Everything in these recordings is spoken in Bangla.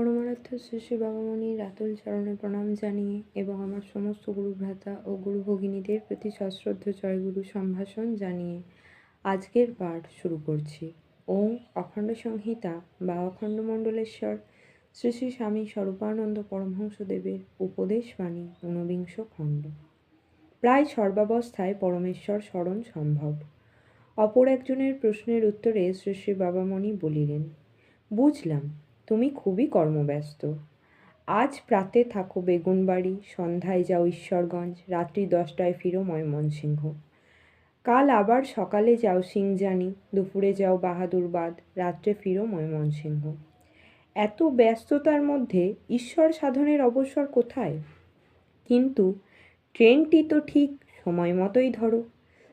পরমারাধ্য শ্রী শ্রী বাবামণির রাতুল চরণে প্রণাম জানিয়ে এবং আমার সমস্ত গুরু ভ্রাতা ও গুরু ভগিনীদের প্রতি সশ্রদ্ধ জয়গুরু সম্ভাষণ জানিয়ে আজকের পাঠ শুরু করছি। ওম অখণ্ড সংহিতা বা অখণ্ড মণ্ডলেশ্বর। শ্রী শ্রী স্বামী স্বরূপানন্দ পরমহংসদেবের উপদেশ বাণী ঊনবিংশ খণ্ড। প্রায় সর্বাবস্থায় পরমেশ্বর স্মরণ সম্ভব। অপর একজনের প্রশ্নের উত্তরে শ্রী শ্রী বাবামণি বলিলেন, বুঝলাম। তুমি খুবই কর্মব্যস্ত। আজ প্রাতে থাকো বেগুনবাড়ি, সন্ধ্যায় যাও ঈশ্বরগঞ্জ, রাত্রি দশটায় ফিরো ময়মনসিংহ। কাল আবার সকালে যাও সিংজানি, দুপুরে যাও বাহাদুরবাদ, রাত্রে ফিরো ময়মনসিংহ। এত ব্যস্ততার মধ্যে ঈশ্বর সাধনের অবসর কোথায়? কিন্তু ট্রেনটি তো ঠিক সময় মতোই ধরো।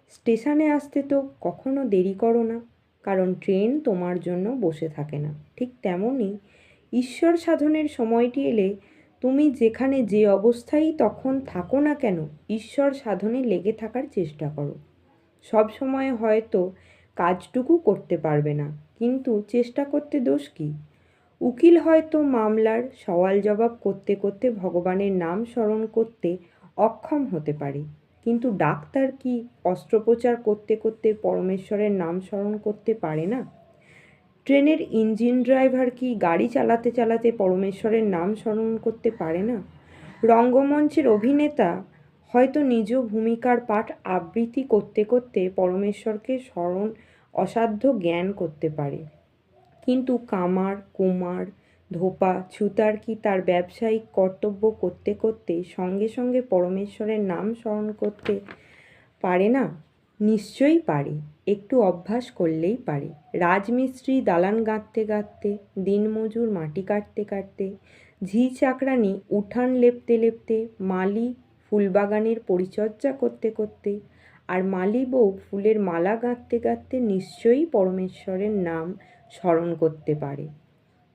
স্টেশনে আসতে তো কখনো দেরি করো না। কারণ ট্রেন তোমার জন্য বসে থাকে না। ঠিক তেমনই ঈশ্বর সাধনের সময়টি এলে তুমি যেখানে যে অবস্থায় তখন থাকো না কেন ঈশ্বর সাধনে লেগে থাকার চেষ্টা করো। সব সময় হয়তো কাজটুকু করতে পারবে না, কিন্তু চেষ্টা করতে দোষ কী? উকিল হয়তো মামলার সওয়াল জবাব করতে করতে ভগবানের নাম স্মরণ করতে অক্ষম হতে পারে। কিন্তু ডাক্তার কি অস্ত্রোপচার করতে করতে পরমেশ্বরের নাম স্মরণ করতে পারে না? ট্রেনের ইঞ্জিন ড্রাইভার কি গাড়ি চালাতে চালাতে পরমেশ্বরের নাম স্মরণ করতে পারে না? রঙ্গমঞ্চের অভিনেতা হয়তো নিজ ভূমিকার পাঠ আবৃত্তি করতে করতে পরমেশ্বরকে স্মরণ, অসাধ্য জ্ঞান করতে পারে। কিন্তু কামার, কুমার ধোপা, ছুতার কি তার ব্যবসায়িক কর্তব্য করতে করতে সঙ্গে সঙ্গে পরমেশ্বরের নাম স্মরণ করতে পারে না? নিশ্চয়ই পারে। একটু অভ্যাস করলেই পারে। রাজমিস্ত্রি দালান গাঁথতে গাঁথতে, দিনমজুর মাটি কাটতে কাটতে, ঝি চাকরানি উঠান লেপতে লেপতে, মালি ফুলবাগানের পরিচর্যা করতে করতে, আর মালি বউ ফুলের মালা গাঁথতে গাঁথতে নিশ্চয়ই পরমেশ্বরের নাম স্মরণ করতে পারে।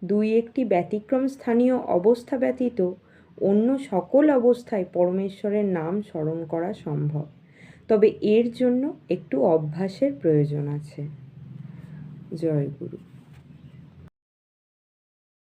দুই একটি ব্যতিক্রম স্থানীয় অবস্থা ব্যতীত অন্য সকল অবস্থায় পরমেশ্বরের নাম স্মরণ করা সম্ভব। তবে এর জন্য একটু অভ্যাসের প্রয়োজন আছে। জয় গুরু।